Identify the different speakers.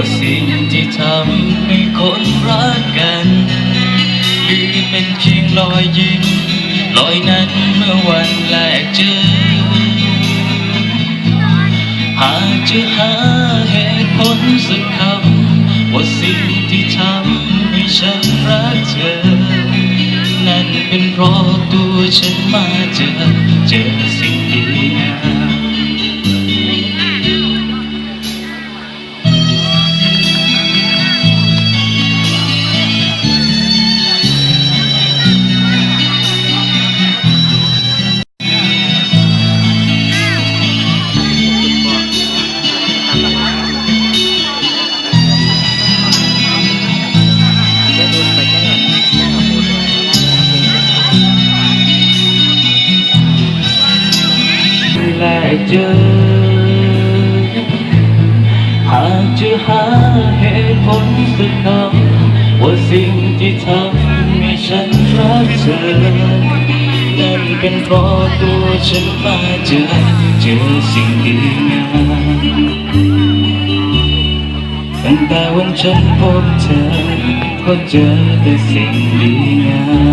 Speaker 1: ว่าสิ่งที่ทำให้คนรักกันคือเป็นเพียงรอยยิ้มรอยนั้นเมื่อวันแรกเจอ หากจะหาเหตุผลสักคำว่าสิ่งที่ทำให้ฉันรักเธอ นั่นเป็นเพราะตัวฉันมาเจอเจอสิ เจอ หากจะหาเหตุผลสักคำว่าสิ่งที่ทำให้ฉันรักเธอ นั่นเป็นเพราะตัวฉันมาเจอ เจอสิ่งดีงามตั้งแต่วันฉันพบเธอ ก็เจอแต่สิ่งดีงาม